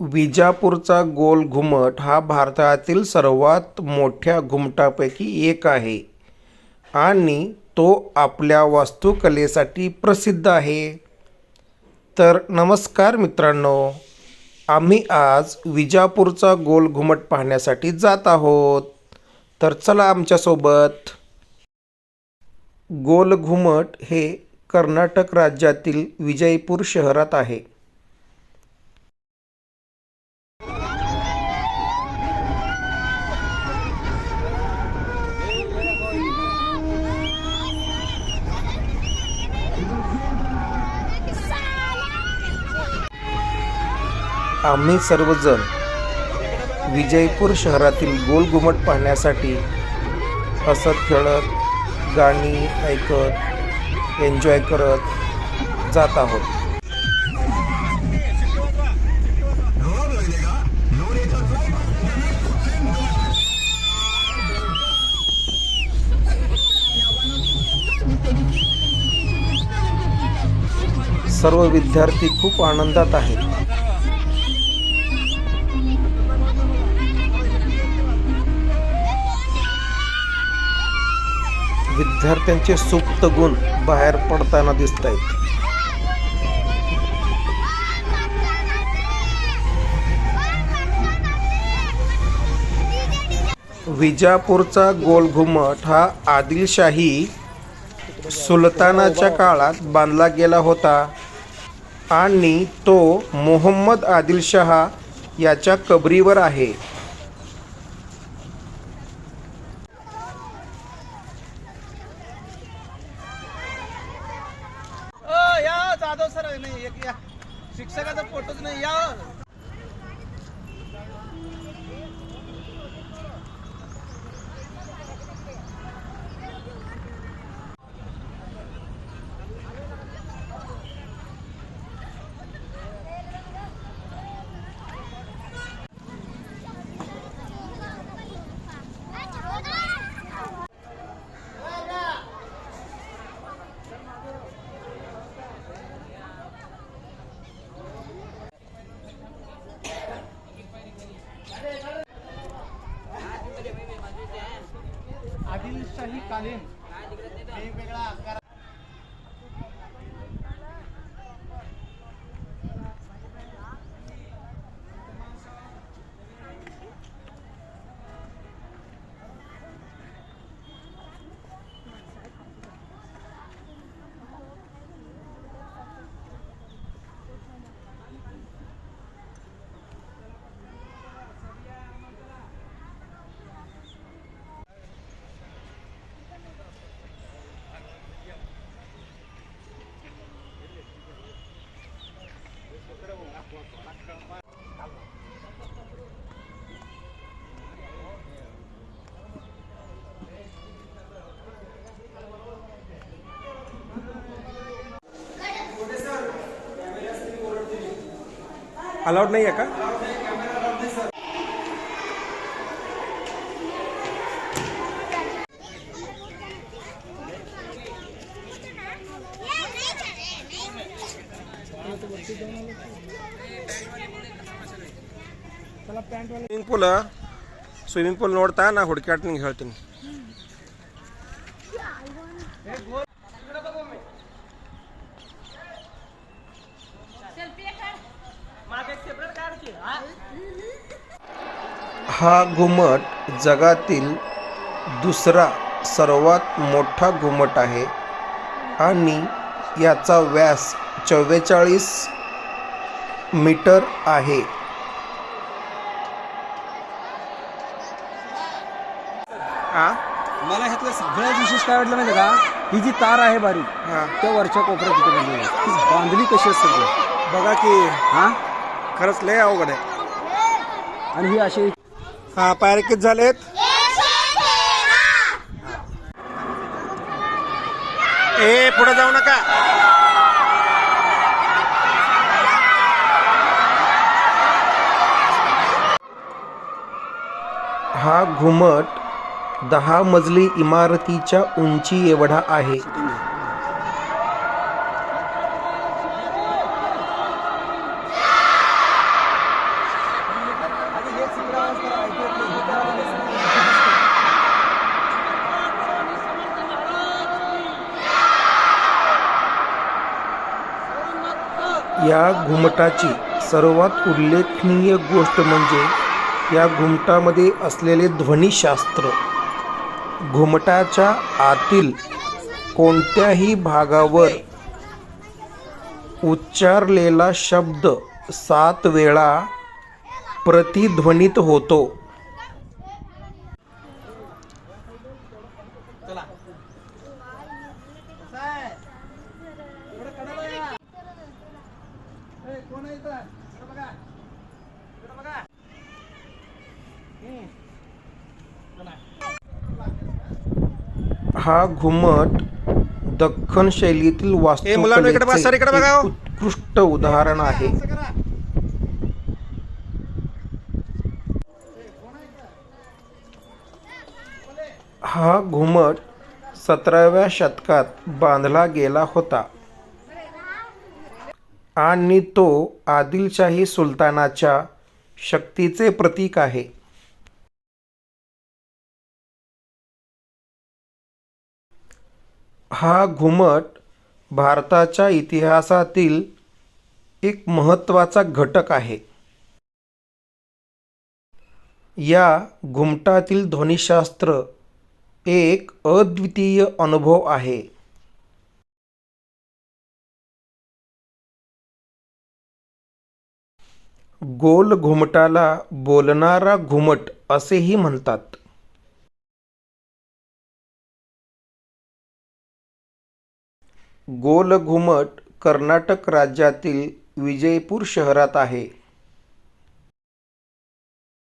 विजापूरचा गोल घुमट हा भारतातील सर्वात मोठ्या घुमटापैकी एक आहे आणि तो आपल्या वास्तुकलेसाठी प्रसिद्ध आहे. तर नमस्कार मित्रांनो आम्ही आज विजापूरचा गोल घुमट पाहण्यासाठी जात आहोत. तर चला आमच्यासोबत. गोल घुमट हे कर्नाटक राज्यातील विजयपूर शहरात आहे. आम्ही सर्वजण विजयपूर शहरातील गोल घुमट पाहण्यासाठी हसत खेळत गाणी ऐकत एन्जॉय करत जात आहोत. सर्व विद्यार्थी खूप आनंदात आहेत. विद्यार्थ्यांचे सुप्त गुण बाहेर पडताना दिसत आहेत विजापूरचा गोलघुमट हा आदिलशाही सुलतानाच्या काळात बांधला गेला होता. आणि तो मोहम्मद आदिलशहा याच्या कबरीवर आहे. या सर या. शिक्षकाचा फोटोच नाही या. आदिलशाही कालीन वेगवेगळा आकार अलाउड नाही आहे का ಸ್ವಿಮ್ಮಿಂಗ್ ಪೂಲ್ ಸ್ವಿಮ್ಮಿಂಗ್ ಪೂಲ್ ನೋಡ್ತಾ ನಾ ಹುಡುಕಾಟ ನಿಂಗೆ ಹೇಳ್ತೀನಿ हा घुमट जगातील दुसरा सर्वात मोठा घुमट आहे आणि याचा व्यास चव्वेचाळीस मीटर आहे? मला ह्यातलं सगळ्यात विशेष काय वाटलं माहिती का ही जी तार आहे बारीक हा. त्या वरच्या कोपऱ्यात तिथे बांधलेली आहे. ती बांधली कशी सगळी बघा की हा खरंच लय अवघड आहे आणि ही अशी हा पायऱ्या किती झालेत? ए पुढे जाऊ नका. हा घुमट दहा मजली इमारतीच्या उंची एवढा आहे. या घुमटाची सर्वात उल्लेखनीय गोष्ट म्हणजे या घुमटामध्ये असलेले ध्वनिशास्त्र. घुमटाच्या आतील कोणत्याही भागावर उच्चारलेला शब्द सात वेळा प्रतिध्वनित होतो चला कसं आहे? इकडं कडाला या. इथं? इकडं बघा. इकडं बघा. हा घुमट दख्खन शैलीतील ए, मुलांनो, इकडे बघा, सर, इकडे बघा, हो. वास्तुकलेचे उत्कृष्ट उदाहरण आहे. हा घुमट सतराव्या शतकात बांधला गेला होता आणि तो आदिलशाही सुलतानाच्या शक्तीचे प्रतीक आहे. हा घुमट भारताच्या इतिहासातील एक महत्त्वाचा घटक आहे. या घुमटातील ध्वनिशास्त्र एक अद्वितीय अनुभव आहे. गोल घुमटाला बोलणारा घुमट असेही म्हणतात. गोल घुमट कर्नाटक राज्यातील विजयपूर शहरात आहे.